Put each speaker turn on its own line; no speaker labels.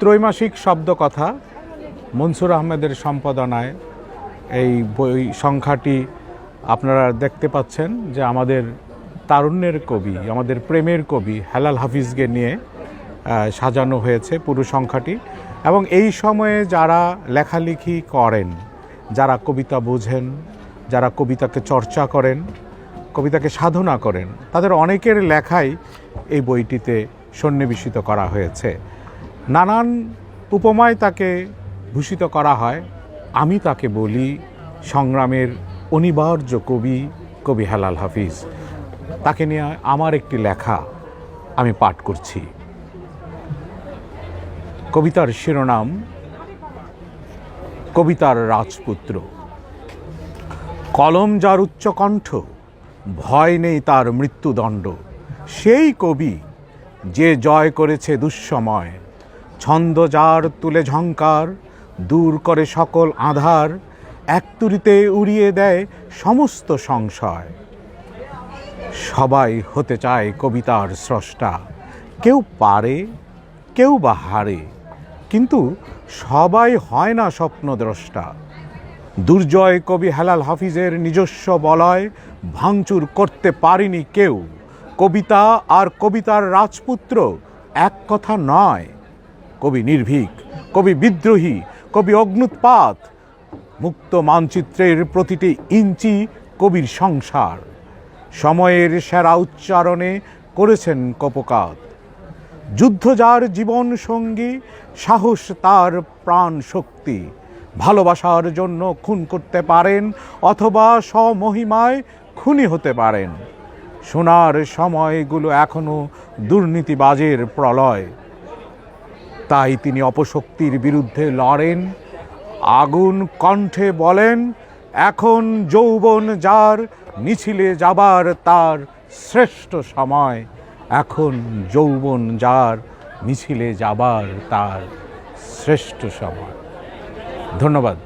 ত্রৈমাসিক শব্দ কথা মনসুর আহমেদের সম্পাদনায় এই বই সংখ্যাটি আপনারা দেখতে পাচ্ছেন যে আমাদের তারুণ্যের কবি, আমাদের প্রেমের কবি হেলাল হাফিজকে নিয়ে সাজানো হয়েছে পুরো সংখ্যাটি। এবং এই সময়ে যারা লেখালেখি করেন, যারা কবিতা বোঝেন, যারা কবিতাকে চর্চা করেন, কবিতাকে সাধনা করেন, তাদের অনেকের লেখাই এই বইটিতে সন্নিবেশিত করা হয়েছে। নানান উপমায় তাকে ভূষিত করা হয়। আমি তাকে বলি সংগ্রামের অনিবার্য কবি কবি হেলাল হাফিজ। তাকে নিয়ে আমার একটি লেখা আমি পাঠ করছি। কবিতার শিরোনাম, কবিতার রাজপুত্র। কলম যার উচ্চকণ্ঠ ভয় নেই তার মৃত্যুদণ্ড। সেই কবি যে জয় করেছে দুঃসময় ছন্দ যার তুলে ঝঙ্কার দূর করে সকল আধার, এক তুরিতে উড়িয়ে দেয় সমস্ত সংশয়। সবাই হতে চায় কবিতার স্রষ্টা। কেউ পারে, কেউ বা হারে, কিন্তু সবাই হয় না স্বপ্নদ্রষ্টা। দুর্জয় কবি হেলাল হাফিজের নিজস্ব বলয়, ভাঙচুর করতে পারেনি কেউ। কবিতা আর কবিতার রাজপুত্র এক কথা নয়। কবি নির্ভীক, কবি বিদ্রোহী, কবি অগ্নুৎপাত, মুক্ত মানচিত্রের প্রতিটি ইঞ্চি কবির সংসার। সময়ের সেরা উচ্চারণে করেছেন কপকাত। যুদ্ধ যার জীবন সঙ্গী, সাহস তার প্রাণ শক্তি। ভালোবাসার জন্য খুন করতে পারেন অথবা স্বমহিমায় খুনি হতে পারেন। সোনার সময়গুলো এখনও দুর্নীতিবাজের প্রলয়। তাই তিনি অপশক্তির বিরুদ্ধে লড়েন। আগুন কণ্ঠে বলেন, এখন যৌবন যার, মিছিলে যাবার তার শ্রেষ্ঠ সময়। এখন যৌবন যার, মিছিলে যাবার তার শ্রেষ্ঠ সময়। ধন্যবাদ।